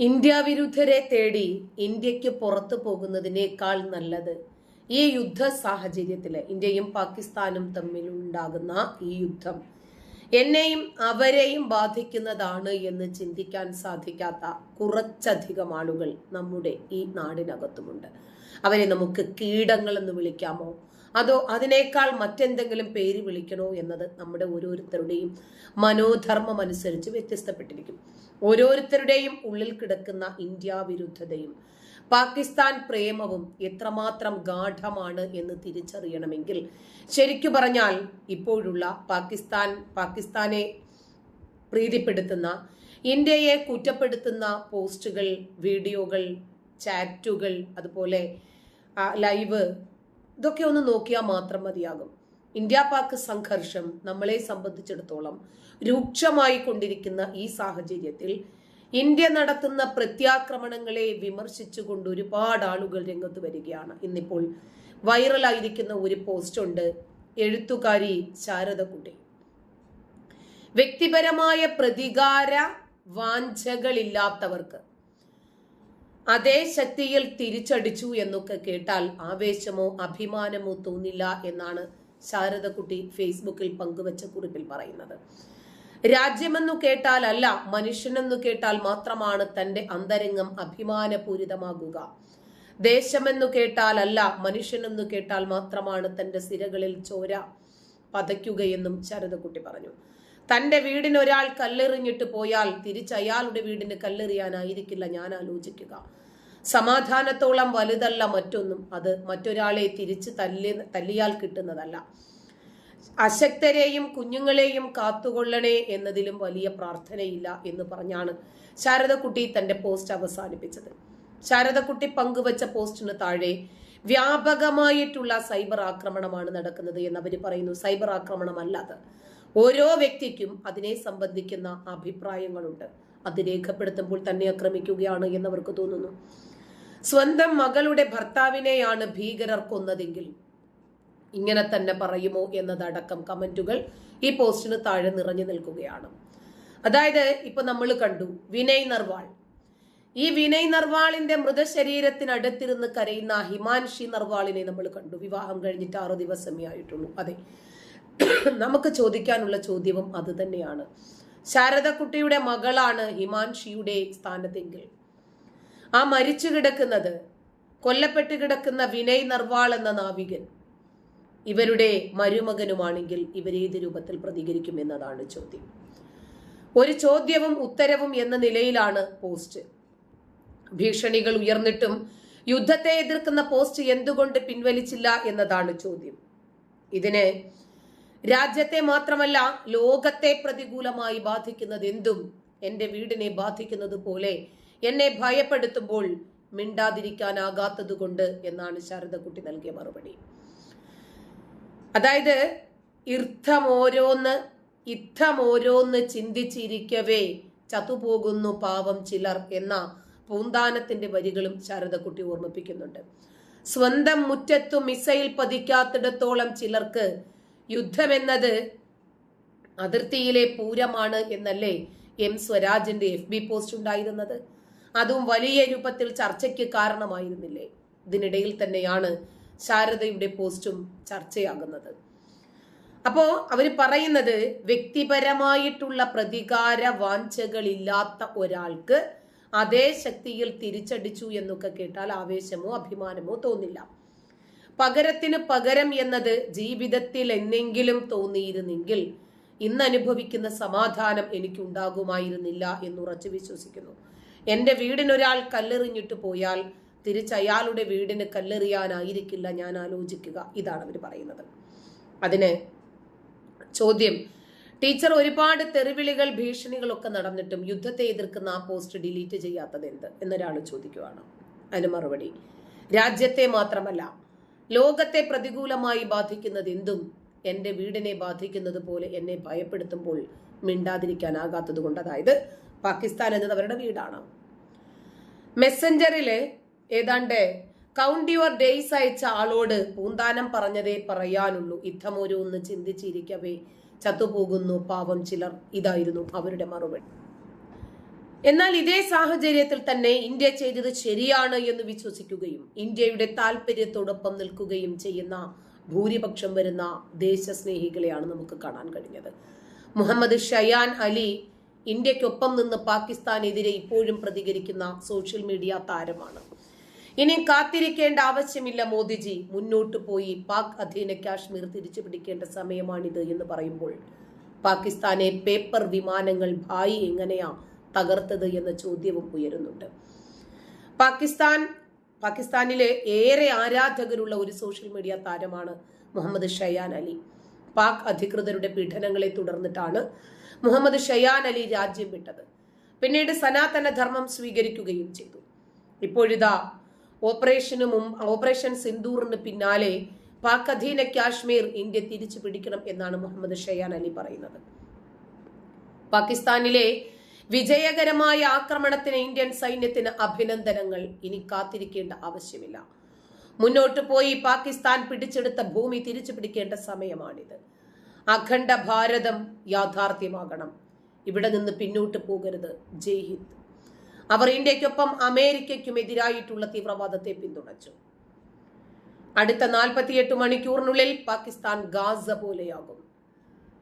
India വിരുദ്ധരെ തേടി ഇന്ത്യയ്ക്ക് പുറത്തു പോകുന്നതിനേക്കാൾ നല്ലത് ഈ യുദ്ധ സാഹചര്യത്തിൽ ഇന്ത്യയും പാകിസ്ഥാനും തമ്മിൽ ഉണ്ടാകുന്ന ഈ യുദ്ധം എന്നെയും അവരെയും ബാധിക്കുന്നതാണ് എന്ന് ചിന്തിക്കാൻ സാധിക്കാത്ത കുറച്ചധികം ആളുകൾ നമ്മുടെ ഈ നാടിനകത്തുമുണ്ട്. അവരെ നമുക്ക് കീടങ്ങൾ എന്ന് വിളിക്കാമോ? അതോ അതിനേക്കാൾ മറ്റെന്തെങ്കിലും പേര് വിളിക്കണോ എന്നത് നമ്മുടെ ഓരോരുത്തരുടെയും മനോധർമ്മം അനുസരിച്ച് വ്യത്യസ്തപ്പെട്ടിരിക്കും. ഓരോരുത്തരുടെയും ഉള്ളിൽ കിടക്കുന്ന ഇന്ത്യ വിരുദ്ധതയും പാകിസ്ഥാൻ പ്രേമവും എത്രമാത്രം ഗാഠമാണ് എന്ന് തിരിച്ചറിയണമെങ്കിൽ ശരിക്കു പറഞ്ഞാൽ ഇപ്പോഴുള്ള പാകിസ്ഥാൻ പാകിസ്ഥാനെ പ്രീതിപ്പെടുത്തുന്ന ഇന്ത്യയെ കുറ്റപ്പെടുത്തുന്ന പോസ്റ്റുകൾ വീഡിയോകൾ ചാറ്റുകൾ അതുപോലെ ലൈവ് ഇതൊക്കെ ഒന്ന് നോക്കിയാൽ മാത്രം മതിയാകും. ഇന്ത്യ പാക് സംഘർഷം നമ്മളെ സംബന്ധിച്ചിടത്തോളം രൂക്ഷമായി കൊണ്ടിരിക്കുന്ന ഈ സാഹചര്യത്തിൽ ഇന്ത്യ നടത്തുന്ന പ്രത്യാക്രമണങ്ങളെ വിമർശിച്ചുകൊണ്ട് ഒരുപാട് ആളുകൾ രംഗത്ത് വരികയാണ്. ഇന്നിപ്പോൾ വൈറലായിരിക്കുന്ന ഒരു പോസ്റ്റ് ഉണ്ട് എഴുത്തുകാരി ശാരദക്കുട്ടി. വ്യക്തിപരമായ പ്രതികാര വാഞ്ചകളില്ലാത്തവർക്ക് അതേ ശക്തിയിൽ തിരിച്ചടിച്ചു എന്നൊക്കെ കേട്ടാൽ ആവേശമോ അഭിമാനമോ തോന്നില്ല എന്നാണ് ശാരദക്കുട്ടി ഫേസ്ബുക്കിൽ പങ്കുവച്ച കുറിപ്പിൽ പറയുന്നത്. രാജ്യമെന്നു കേട്ടാൽ അല്ല മനുഷ്യനെന്നു കേട്ടാൽ മാത്രമാണ് തന്റെ അന്തരംഗം അഭിമാനപൂരിതമാകുക. ദേശമെന്നു കേട്ടാൽ അല്ല മനുഷ്യനെന്നു കേട്ടാൽ മാത്രമാണ് തന്റെ സിരകളിൽ ചോര പതയ്ക്കുകയെന്നും ശാരദക്കുട്ടി പറഞ്ഞു. തന്റെ വീടിനൊരാൾ കല്ലെറിഞ്ഞിട്ട് പോയാൽ തിരിച്ച് അയാളുടെ വീടിന് കല്ലെറിയാനായിരിക്കില്ല ഞാൻ ആലോചിക്കുക. സമാധാനത്തോളം വലുതല്ല മറ്റൊന്നും. അത് മറ്റൊരാളെ തിരിച്ച് തല്ലി തല്ലിയാൽ കിട്ടുന്നതല്ല. അശക്തരെയും കുഞ്ഞുങ്ങളെയും കാത്തുകൊള്ളണേ എന്നതിലും വലിയ പ്രാർത്ഥനയില്ല എന്ന് പറഞ്ഞാണ് ശാരദക്കുട്ടി തന്റെ പോസ്റ്റ് അവസാനിപ്പിച്ചത്. ശാരദക്കുട്ടി പങ്കുവച്ച പോസ്റ്റിന് താഴെ വ്യാപകമായിട്ടുള്ള സൈബർ ആക്രമണമാണ് നടക്കുന്നത് എന്ന് അവർ പറയുന്നു. സൈബർ ആക്രമണമല്ല അത് ഓരോ വ്യക്തിക്കും അതിനെ സംബന്ധിക്കുന്ന അഭിപ്രായങ്ങളുണ്ട്. അത് രേഖപ്പെടുത്തുമ്പോൾ തന്നെ ആക്രമിക്കുകയാണ് എന്നവർക്ക് തോന്നുന്നു. സ്വന്തം മകളുടെ ഭർത്താവിനെയാണ് ഭീകരർ കൊന്നതെങ്കിൽ ഇങ്ങനെ തന്നെ പറയുമോ എന്നതടക്കം കമന്റുകൾ ഈ പോസ്റ്റിന് താഴെ നിറഞ്ഞു നിൽക്കുകയാണ്. അതായത് ഇപ്പൊ നമ്മൾ കണ്ടു വിനയ് നർവാൾ. ഈ വിനയ് നർവാളിന്റെ മൃതശരീരത്തിനടുത്തിരുന്ന് കരയുന്ന ഹിമാൻഷി നർവാളിനെ നമ്മൾ കണ്ടു. വിവാഹം കഴിഞ്ഞിട്ട് ആറു ദിവസമേ ആയിട്ടുള്ളൂ. അതെ. നമുക്ക് ചോദിക്കാനുള്ള ചോദ്യവും അത് തന്നെയാണ്. ശാരദക്കുട്ടിയുടെ മകളാണ് ഹിമാൻഷിയുടെ സ്ഥാനത്തെങ്കിൽ. ആ മരിച്ചു കിടക്കുന്നത് കൊല്ലപ്പെട്ട് കിടക്കുന്ന വിനയ് നർവാൾ എന്ന നാവികൻ. ഇവരുടെ മരുമകനുമാണെങ്കിൽ ഇവരേത് രൂപത്തിൽ പ്രതികരിക്കും എന്നതാണ് ചോദ്യം. ഒരു ചോദ്യവും ഉത്തരവും എന്ന നിലയിലാണ് പോസ്റ്റ്. ഭീഷണികൾ ഉയർന്നിട്ടും യുദ്ധത്തെ എതിർക്കുന്ന പോസ്റ്റ് എന്തുകൊണ്ട് പിൻവലിച്ചില്ല എന്നതാണ് ചോദ്യം. ഇതിന് രാജ്യത്തെ മാത്രമല്ല ലോകത്തെ പ്രതികൂലമായി ബാധിക്കുന്നത് എന്തും? എന്റെ വീടിനെ ബാധിക്കുന്നത് പോലെ എന്നെ ഭയപ്പെടുത്തുമ്പോൾ മിണ്ടാതിരിക്കാനാകാത്തത് കൊണ്ട് എന്നാണ് ശാരദക്കുട്ടി നൽകിയ മറുപടി. അതായത് ഇർത്ഥമോരോന്ന് ഇത്തമോരോന്ന് ചിന്തിച്ചിരിക്കവേ ചതുപോകുന്നു പാവം ചിലർ എന്ന പൂന്താനത്തിന്റെ വരികളും ശാരദക്കുട്ടി ഓർമ്മിപ്പിക്കുന്നുണ്ട്. സ്വന്തം മുറ്റത്തു മിസൈൽ പതിക്കാത്തിടത്തോളം ചിലർക്ക് യുദ്ധമെന്നത് അതിർത്തിയിലെ പൂരമാണ് എന്നല്ലേ എം സ്വരാജിന്റെ എഫ് ബി പോസ്റ്റ് ഉണ്ടായിരുന്നത്. അതും വലിയ രൂപത്തിൽ ചർച്ചയ്ക്ക് കാരണമായിരുന്നില്ലേ? ഇതിനിടയിൽ തന്നെയാണ് ശാരദയുടെ പോസ്റ്റും ചർച്ചയാകുന്നത്. അപ്പോ അവർ പറയുന്നത് വ്യക്തിപരമായിട്ടുള്ള പ്രതികാര വാഞ്ചകളില്ലാത്ത ഒരാൾക്ക് അതേ ശക്തിയിൽ തിരിച്ചടിച്ചു എന്നൊക്കെ കേട്ടാൽ ആവേശമോ അഭിമാനമോ തോന്നില്ല. പകരത്തിന് പകരം എന്നത് ജീവിതത്തിൽ എന്നെങ്കിലും തോന്നിയിരുന്നെങ്കിൽ ഇന്ന് അനുഭവിക്കുന്ന സമാധാനം എനിക്കുണ്ടാകുമായിരുന്നില്ല എന്നുറച്ചു വിശ്വസിക്കുന്നു. എന്റെ വീടിനൊരാൾ കല്ലെറിഞ്ഞിട്ട് പോയാൽ തിരിച്ച് അയാളുടെ വീടിന് കല്ലെറിയാനായിരിക്കില്ല ഞാൻ ആലോചിക്കുക ഇതാണ് അവർ പറയുന്നത്. അതിന് ചോദ്യം ടീച്ചർ ഒരുപാട് തെറിവിളികൾ ഭീഷണികളൊക്കെ നടന്നിട്ടും യുദ്ധത്തെ എതിർക്കുന്ന ആ പോസ്റ്റ് ഡിലീറ്റ് ചെയ്യാത്തത് എന്ത്? എന്നൊരാൾ ചോദിക്കുവാണ്. അതിന് മറുപടി രാജ്യത്തെ മാത്രമല്ല ലോകത്തെ പ്രതികൂലമായി ബാധിക്കുന്നത് എന്തും എന്റെ വീടിനെ ബാധിക്കുന്നത് പോലെ എന്നെ ഭയപ്പെടുത്തുമ്പോൾ മിണ്ടാതിരിക്കാനാകാത്തത് കൊണ്ട് അതായത് പാകിസ്ഥാൻ എന്നത് അവരുടെ വീടാണ്. മെസ്സഞ്ചറിലെ ഏതാണ്ട് കൗണ്ട് യുവർ ഡേയ്സ് അയച്ച ആളോട് പൂന്താനം പറഞ്ഞതേ പറയാനുള്ളൂ. യുദ്ധമോരോന്ന് ചിന്തിച്ചിരിക്കവേ ചത്തുപോകുന്നു പാവം ചിലർ. ഇതായിരുന്നു അവരുടെ മറുപടി. എന്നാൽ ഇതേ സാഹചര്യത്തിൽ തന്നെ ഇന്ത്യ ചെയ്തത് ശരിയാണ് എന്ന് വിശ്വസിക്കുകയും ഇന്ത്യയുടെ താല്പര്യത്തോടൊപ്പം നിൽക്കുകയും ചെയ്യുന്ന ഭൂരിപക്ഷം വരുന്ന ദേശസ്നേഹികളെയാണ് നമുക്ക് കാണാൻ കഴിഞ്ഞത്. മുഹമ്മദ് ഷയാൻ അലി ഇന്ത്യക്കൊപ്പം നിന്ന് പാകിസ്ഥാനെതിരെ ഇപ്പോഴും പ്രതികരിക്കുന്ന സോഷ്യൽ മീഡിയ താരമാണ്. ഇനി കാത്തിരിക്കേണ്ട ആവശ്യമില്ല മോദിജി. മുന്നോട്ട് പോയി പാക് അധീന കാശ്മീർ തിരിച്ചു പിടിക്കേണ്ട സമയമാണിത് എന്ന് പറയുമ്പോൾ പാകിസ്ഥാനെ പേപ്പർ വിമാനങ്ങൾ ഭായി എങ്ങനെയാ തകർത്തത് എന്ന ചോദ്യവും ഉയരുന്നുണ്ട്. പാകിസ്ഥാൻ പാകിസ്ഥാനിലെ ഏറെ ആരാധകരുള്ള ഒരു സോഷ്യൽ മീഡിയ താരമാണ് മുഹമ്മദ് ഷയാൻ അലി. പാക് അധികൃതരുടെ പീഡനങ്ങളെ തുടർന്നിട്ടാണ് മുഹമ്മദ് ഷയാൻ അലി രാജ്യം വിട്ടത്. പിന്നീട് സനാതന ധർമ്മം സ്വീകരിക്കുകയും ചെയ്തു. ഇപ്പോഴിതാ ഓപ്പറേഷന് ഓപ്പറേഷൻ സിന്ദൂറിന് പിന്നാലെ പാക് അധീന കാശ്മീർ ഇന്ത്യ തിരിച്ചു പിടിക്കണം എന്നാണ് മുഹമ്മദ് ഷയാൻ അലി പറയുന്നത്. പാകിസ്ഥാനിലെ വിജയകരമായ ആക്രമണത്തിന് ഇന്ത്യൻ സൈന്യത്തിന് അഭിനന്ദനങ്ങൾ. ഇനി കാത്തിരിക്കേണ്ട ആവശ്യമില്ല. മുന്നോട്ട് പോയി പാകിസ്ഥാൻ പിടിച്ചെടുത്ത ഭൂമി തിരിച്ചു പിടിക്കേണ്ട സമയമാണിത്. അഖണ്ഡ ഭാരതം യാഥാർത്ഥ്യമാകണം. ഇവിടെ നിന്ന് പിന്നോട്ട് പോകരുത്. ജയ് ഹിന്ദ്. അവർ ഇന്ത്യക്കൊപ്പം അമേരിക്കയ്ക്കും എതിരായിട്ടുള്ള തീവ്രവാദത്തെ പിന്തുണച്ചു. അടുത്ത നാൽപ്പത്തിയെട്ട് മണിക്കൂറിനുള്ളിൽ പാകിസ്ഥാൻ ഗാസ പോലെയാകും.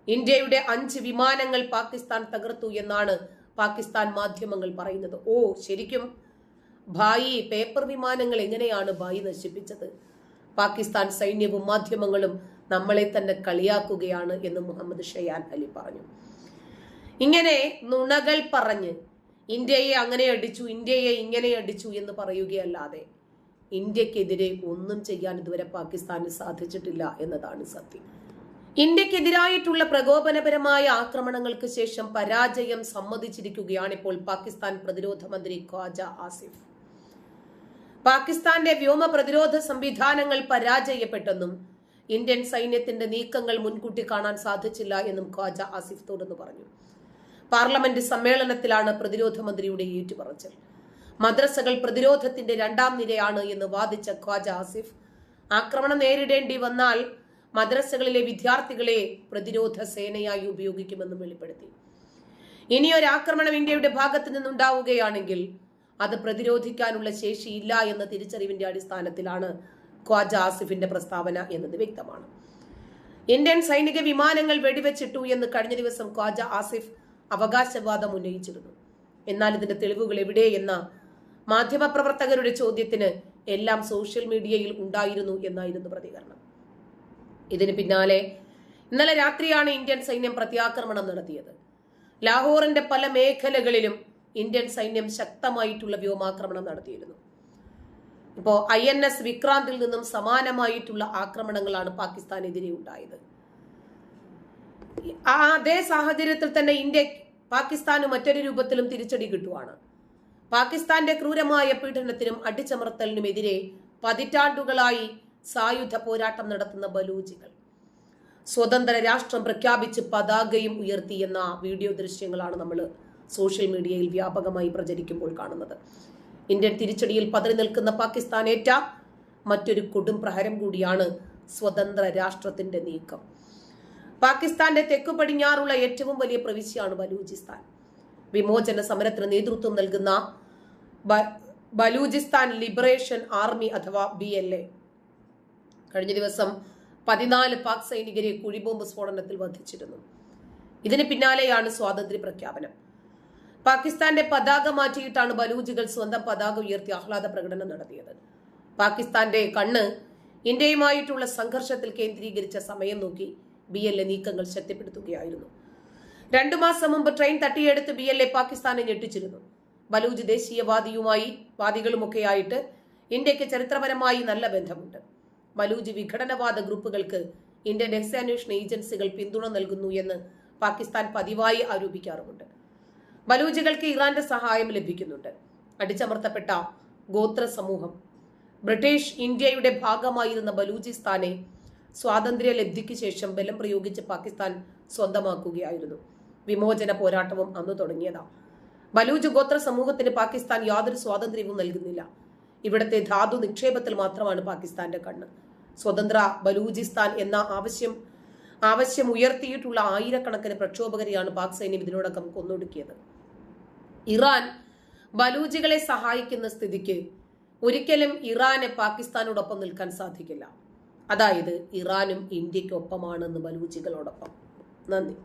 ഇന്ത്യയുടെ അഞ്ച് വിമാനങ്ങൾ പാകിസ്ഥാൻ തകർത്തു എന്നാണ് പാകിസ്ഥാൻ മാധ്യമങ്ങൾ പറയുന്നത്. ഓ ശരിക്കും? ഭായി പേപ്പർ വിമാനങ്ങൾ എങ്ങനെയാണ് ഭായി നശിപ്പിച്ചത്? പാകിസ്ഥാൻ സൈന്യവും മാധ്യമങ്ങളും നമ്മളെ തന്നെ കളിയാക്കുകയാണ് എന്ന് മുഹമ്മദ് ഷയാൻ അലി പറഞ്ഞു. ഇങ്ങനെ നുണകൾ പറഞ്ഞ് ഇന്ത്യയെ അങ്ങനെ അടിച്ചു ഇന്ത്യയെ ഇങ്ങനെ അടിച്ചു എന്ന് പറയുകയല്ലാതെ ഇന്ത്യക്കെതിരെ ഒന്നും ചെയ്യാൻ ഇതുവരെ പാകിസ്ഥാന് സാധിച്ചിട്ടില്ല എന്നതാണ് സത്യം. ഇന്ത്യക്കെതിരായിട്ടുള്ള പ്രകോപനപരമായ ആക്രമണങ്ങൾക്ക് ശേഷം പരാജയം സമ്മതിച്ചിരിക്കുകയാണ് ഇപ്പോൾ പാകിസ്ഥാൻ പ്രതിരോധ മന്ത്രി ഖ്വാജ ആസിഫ്. പാകിസ്ഥാന്റെ വ്യോമ പ്രതിരോധ സംവിധാനങ്ങൾ പരാജയപ്പെട്ടെന്നും ഇന്ത്യൻ സൈന്യത്തിന്റെ നീക്കങ്ങൾ മുൻകൂട്ടി കാണാൻ സാധിച്ചില്ല എന്നും ഖ്വാജ ആസിഫ് തുടർന്ന് പറഞ്ഞു. പാർലമെന്റ് സമ്മേളനത്തിലാണ് പ്രതിരോധ മന്ത്രിയുടെ ഏറ്റുപറച്ചൽ. മദ്രസകൾ പ്രതിരോധത്തിന്റെ രണ്ടാം നിരയാണ് എന്ന് വാദിച്ച ഖ്വാജ ആസിഫ് ആക്രമണം നേരിടേണ്ടി വന്നാൽ മദ്രസകളിലെ വിദ്യാർത്ഥികളെ പ്രതിരോധ സേനയായി ഉപയോഗിക്കുമെന്നും വെളിപ്പെടുത്തി. ഇനിയൊരാക്രമണം ഇന്ത്യയുടെ ഭാഗത്ത് നിന്നുണ്ടാവുകയാണെങ്കിൽ അത് പ്രതിരോധിക്കാനുള്ള ശേഷിയില്ല എന്ന തിരിച്ചറിവിന്റെ അടിസ്ഥാനത്തിലാണ് ഖ്വാജ ആസിഫിന്റെ പ്രസ്താവന എന്നത് വ്യക്തമാണ്. ഇന്ത്യൻ സൈനിക വിമാനങ്ങൾ വെടിവെച്ചിട്ടു എന്ന് കഴിഞ്ഞ ദിവസം ഖ്വാജ ആസിഫ് അവകാശവാദം ഉന്നയിച്ചിരുന്നു. എന്നാൽ ഇതിന്റെ തെളിവുകൾ എവിടെ എന്ന മാധ്യമപ്രവർത്തകരുടെ ചോദ്യത്തിന് എല്ലാം സോഷ്യൽ മീഡിയയിൽ ഉണ്ടായിരുന്നു എന്നായിരുന്നു പ്രതികരണം. ഇതിന് പിന്നാലെ ഇന്നലെ രാത്രിയാണ് ഇന്ത്യൻ സൈന്യം പ്രത്യാക്രമണം നടത്തിയത്. ലാഹോറിന്റെ പല മേഖലകളിലും ഇന്ത്യൻ സൈന്യം ശക്തമായിട്ടുള്ള വ്യോമാക്രമണം നടത്തിയിരുന്നു. ഇപ്പോ ഐ എൻ എസ് വിക്രാന്തിൽ നിന്നും സമാനമായിട്ടുള്ള ആക്രമണങ്ങളാണ് പാകിസ്ഥാനെതിരെ ഉണ്ടായത്. അതേ സാഹചര്യത്തിൽ തന്നെ ഇന്ത്യ പാകിസ്ഥാന് മറ്റൊരു രൂപത്തിലും തിരിച്ചടി കിട്ടുവാണ്. പാകിസ്ഥാന്റെ ക്രൂരമായ പീഡനത്തിനും അടിച്ചമർത്തലിനുമെതിരെ പതിറ്റാണ്ടുകളായി സായുധ പോരാട്ടം നടത്തുന്ന ബലൂജികൾ സ്വതന്ത്ര രാഷ്ട്രം പ്രഖ്യാപിച്ച് പതാകയും ഉയർത്തി എന്ന വീഡിയോ ദൃശ്യങ്ങളാണ് നമ്മൾ സോഷ്യൽ മീഡിയയിൽ വ്യാപകമായി പ്രചരിക്കുമ്പോൾ കാണുന്നത്. ഇന്ത്യൻ തിരിച്ചടിയിൽ പതറി നിൽക്കുന്ന പാകിസ്ഥാൻ ഏറ്റ മറ്റൊരു കൊടും പ്രഹരം കൂടിയാണ് സ്വതന്ത്ര രാഷ്ട്രത്തിന്റെ നീക്കം. പാകിസ്ഥാന്റെ തെക്കു പടിഞ്ഞാറുള്ള ഏറ്റവും വലിയ പ്രവിശ്യയാണ് ബലൂചിസ്ഥാൻ. വിമോചന സമരത്തിന് നേതൃത്വം നൽകുന്ന ബലൂചിസ്ഥാൻ ലിബറേഷൻ ആർമി അഥവാ ബി എൽ എ. കഴിഞ്ഞ ദിവസം പതിനാല് പാക് സൈനികരെ കുഴിബോംബ് സ്ഫോടനത്തിൽ വധിച്ചിരുന്നു. ഇതിന് പിന്നാലെയാണ് സ്വാതന്ത്ര്യ പ്രഖ്യാപനം. പാകിസ്ഥാന്റെ പതാക മാറ്റിയിട്ടാണ് ബലൂജികൾ സ്വന്തം പതാക ഉയർത്തി ആഹ്ലാദ പ്രകടനം നടത്തിയത്. പാകിസ്ഥാന്റെ കണ്ണ് ഇന്ത്യയുമായിട്ടുള്ള സംഘർഷത്തിൽ കേന്ദ്രീകരിച്ച സമയം നോക്കി ബി എൽ എ നീക്കങ്ങൾ ശക്തിപ്പെടുത്തുകയായിരുന്നു. രണ്ടു മാസം മുമ്പ് ട്രെയിൻ തട്ടിയെടുത്ത് ബി എൽ എ പാകിസ്ഥാനെ ഞെട്ടിച്ചിരുന്നു. ബലൂജ് ദേശീയവാദിയുമായി വാദികളുമൊക്കെയായിട്ട് ഇന്ത്യയ്ക്ക് ചരിത്രപരമായി നല്ല ബന്ധമുണ്ട്. ബലൂജ് വിഘടനവാദ ഗ്രൂപ്പുകൾക്ക് ഇന്ത്യൻ രഹസ്യാന്വേഷണ ഏജൻസികൾ പിന്തുണ നൽകുന്നു എന്ന് പാകിസ്ഥാൻ പതിവായി ആരോപിക്കാറുമുണ്ട്. ബലൂജുകൾക്ക് ഇറാന്റെ സഹായം ലഭിക്കുന്നുണ്ട്. അടിച്ചമർത്തപ്പെട്ട ഗോത്ര സമൂഹം. ബ്രിട്ടീഷ് ഇന്ത്യയുടെ ഭാഗമായിരുന്ന ബലൂചിസ്ഥാനെ സ്വാതന്ത്ര്യ ലബ്ധിക്ക് ശേഷം ബലം പ്രയോഗിച്ച് പാകിസ്ഥാൻ സ്വന്തമാക്കുകയായിരുന്നു. വിമോചന പോരാട്ടവും അന്ന് തുടങ്ങിയതാ. ബലൂജ് ഗോത്ര സമൂഹത്തിന് പാകിസ്ഥാൻ യാതൊരു സ്വാതന്ത്ര്യവും നൽകുന്നില്ല. ഇവിടത്തെ ധാതു നിക്ഷേപത്തിൽ മാത്രമാണ് പാകിസ്ഥാന്റെ കണ്ണ്. സ്വതന്ത്ര ബലൂചിസ്ഥാൻ എന്ന ആവശ്യം ആവശ്യം ഉയർത്തിയിട്ടുള്ള ആയിരക്കണക്കിന് പ്രക്ഷോഭകരെയാണ് പാക് സൈന്യം ഇതിനോടകം കൊന്നൊടുക്കിയത്. ഇറാൻ ബലൂജികളെ സഹായിക്കുന്ന സ്ഥിതിക്ക് ഒരിക്കലും ഇറാന് പാകിസ്ഥാനോടൊപ്പം നിൽക്കാൻ സാധിക്കില്ല. അതായത് ഇറാനും ഇന്ത്യക്കൊപ്പമാണെന്ന് ബലൂജികളോടൊപ്പം നന്ദി.